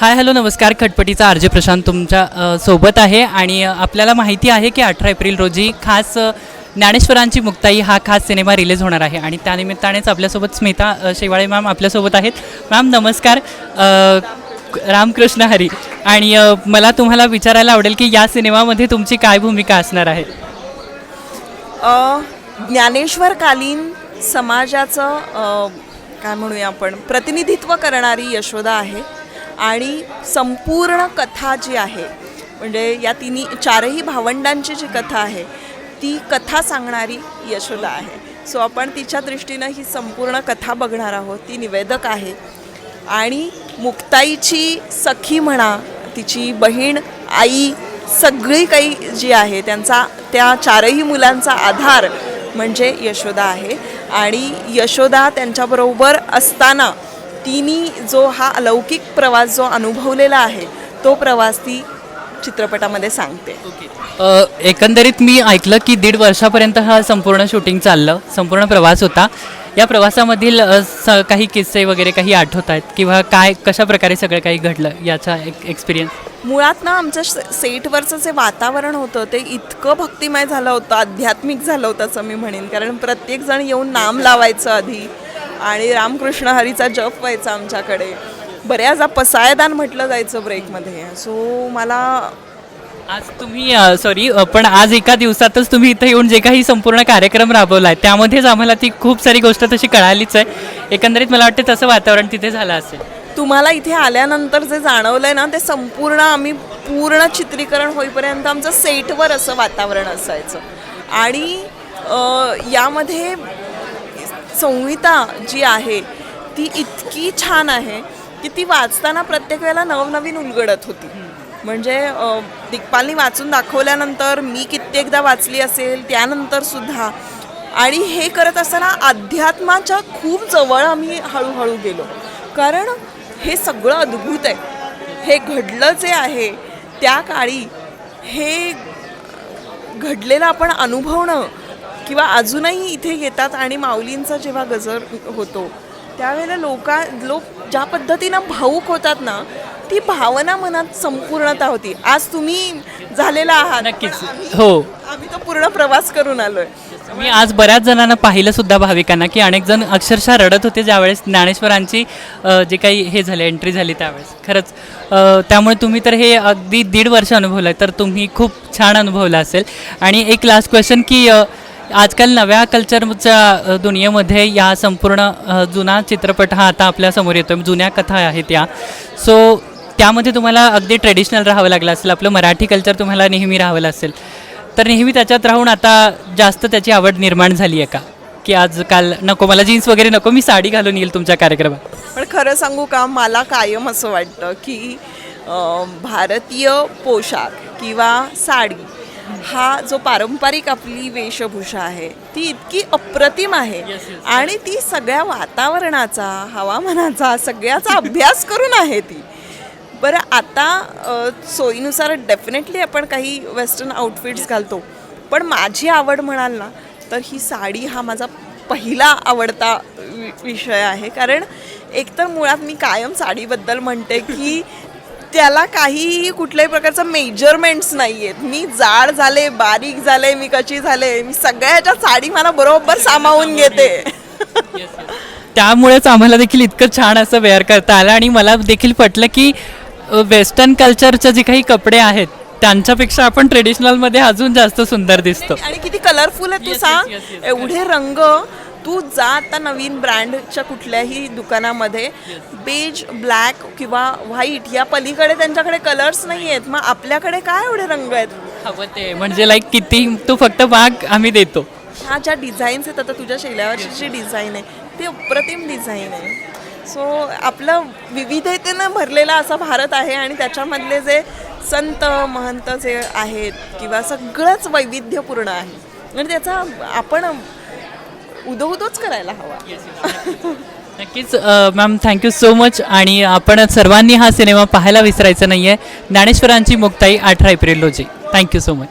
Hi hello नमस्कार. खटपटीचा R J Prashant तुमच्यासोबत आहे. आणि आपल्याला माहिती आहे की अठरा एप्रिल रोजी खास ज्ञानेश्वरांची मुक्ताई हा खास सिनेमा रिलीज होणार आहे. आणि त्यानिमित्तानेच आपल्यासोबत स्मिता शेवाळे मॅम आपल्यासोबत आहेत. मॅम नमस्कार. रामकृष्ण हरी. आणि मला तुम्हाला विचारायला आवडेल की या सिनेमामध्ये तुमची काय भूमिका असणार आहे? ज्ञानेश्वरकालीन समाजाचं काय म्हणूया आपण प्रतिनिधित्व करणारी यशोदा आहे. आणि संपूर्ण कथा जी आहे म्हणजे या तिन्ही चारही भावंडांची जी कथा आहे ती कथा सांगणारी यशोदा आहे. सो आपण तिच्या दृष्टीनं ही संपूर्ण कथा बघणार आहोत. ती निवेदक आहे. आणि मुक्ताईची सखी म्हणा तिची बहीण आई सगळी काही जी आहे त्यांचा त्या चारही मुलांचा आधार म्हणजे यशोदा आहे. आणि यशोदा त्यांच्याबरोबर असताना तिने जो हा अलौकिक प्रवास जो अनुभवलेला आहे तो प्रवास ती चित्रपटामध्ये सांगते. अ, एकंदरीत मी ऐकलं की दीड वर्षापर्यंत हा संपूर्ण शूटिंग चाललं संपूर्ण प्रवास होता. या प्रवासामधील अ, स काही किस्से वगैरे काही आठवत आहेत किंवा काय कशा प्रकारे सगळं काही घडलं याचा एक एक्सपिरियन्स मुळात ना आमच्या स- सेटवरचं जे वातावरण होतं ते इतकं भक्तिमय झालं होतं आध्यात्मिक झालं होतं असं मी म्हणेन. कारण प्रत्येकजण येऊन नाम लावायचं आधी आणि रामकृष्ण हरीचा जप व्हायचा आमच्याकडे. बऱ्याचदा पसायदान म्हटलं जायचं ब्रेकमध्ये. सो मला आज तुम्ही सॉरी पण आज एका दिवसातच तुम्ही इथं येऊन जे काही संपूर्ण कार्यक्रम राबवला आहे त्यामध्येच आम्हाला ती खूप सारी गोष्ट तशी कळालीच आहे. एकंदरीत मला वाटतं तसं वातावरण तिथे झालं असेल. तुम्हाला इथे आल्यानंतर जे जाणवलंय ना ते संपूर्ण आम्ही पूर्ण चित्रीकरण होईपर्यंत आमचं सेटवर असं वातावरण असायचं. आणि यामध्ये संहिता जी आहे ती इतकी छान आहे की ती वाचताना प्रत्येक वेळेला नवनवीन उलगडत होती. म्हणजे दिग्पालनी वाचून दाखवल्यानंतर मी कित्येकदा वाचली असेल त्यानंतर सुद्धा. आणि हे करत असताना अध्यात्माच्या खूप जवळ आम्ही हळूहळू गेलो. कारण हे सगळं अद्भुत आहे. हे घडलं जे आहे त्या काळी हे घडलेलं आपण अनुभवणं किंवा अजूनही इथे येतात आणि माऊलींचा जेव्हा गजर होतो त्यावेळेला लोका लोक ज्या पद्धतीनं भाऊक होतात ना ती भावना मनात संपूर्णता होती आज तुम्ही झालेला आहात नक्कीच. हो. आम्ही तो पूर्ण प्रवास करून आलोय मी आज बऱ्याच जणांना पाहिलं सुद्धा भाविकांना की अनेक जण अक्षरशः रडत होते ज्यावेळेस ज्ञानेश्वरांची जे काही हे झाले एंट्री झाली त्यावेळेस खरंच त्यामुळे तुम्ही तर हे अगदी दीड वर्ष अनुभवलं तर तुम्ही खूप छान अनुभवलं असेल आणि एक लास्ट क्वेश्चन की आजकाल नव्या कल्चरच्या दुनियेमध्ये या संपूर्ण जुना चित्रपट हा आता आपल्यासमोर येतो जुन्या कथा आहेत या. सो त्यामध्ये तुम्हाला अगदी ट्रेडिशनल राहावं लागलं असेल. आपलं मराठी कल्चर तुम्हाला नेहमी राहावं असेल. तर नेहमी त्याच्यात राहून आता जास्त त्याची आवड निर्माण झाली आहे का? की आजकाल नको मला जीन्स वगैरे नको मी साडी घालून येईल तुमच्या कार्यक्रमात. पण खरं सांगू का मला कायम असं वाटतं की भारतीय पोशाख किंवा साडी हा जो पारंपरिक आपली वेशभूषा आहे ती इतकी अप्रतिम आहे. आणि ती सगळ्या वातावरणाचा हवामानाचा सगळ्याचा अभ्यास करून आहे ती. बरं आता सोयीनुसार डेफिनेटली आपण काही वेस्टर्न आउटफिट्स घालतो. पण माझी आवड म्हणाल ना तर ही साडी हा माझा पहिला आवडता विषय आहे. कारण एकतर मुळात मी कायम साडीबद्दल म्हणते की त्याला काहीही कुठल्याही प्रकारचं मेजरमेंट्स नाही आहेत मी जाड झाले बारीक झाले मी कशी झाले मी सगळ्याच्या साडी मला बरोबर सामावून घेते. त्यामुळेच आम्हाला देखील इतकं छान असं वेअर करता आलं आणि मला देखील पटलं की वेस्टर्न कल्चरचे जे काही कपडे आहेत त्यांच्यापेक्षा आपण ट्रेडिशनलमध्ये अजून जास्त सुंदर दिसतो. आणि किती कलरफुल आहे तू सांग? एवढे रंग तू जा आता नवीन ब्रँडच्या कुठल्याही दुकानामध्ये. बेज ब्लॅक किंवा व्हाईट या पलीकडे त्यांच्याकडे कलर्स नाही आहेत. मग आपल्याकडे काय एवढे रंग आहेत? हवं ते म्हणजे लाईक किती तू फक्त वाघ आम्ही देतो. ह्या ज्या डिझाईन्स आहेत आता तुझ्या शेल्यावरची जी डिझाईन आहे ती अप्रतिम डिझाईन आहे. सो आपलं विविधतेनं भरलेला असा भारत आहे आणि त्याच्यामधले जे संत महंत जे आहेत किंवा सगळंच वैविध्यपूर्ण आहे. आणि त्याचा आपण उदोउदोच करायला हवा. नक्कीच मॅम थँक्यू सो मच आणि आपण सर्वांनी हा सिनेमा पाहायला विसरायचा नाही आहे ज्ञानेश्वरांची मुक्ताई अठरा एप्रिल रोजी थँक्यू सो मच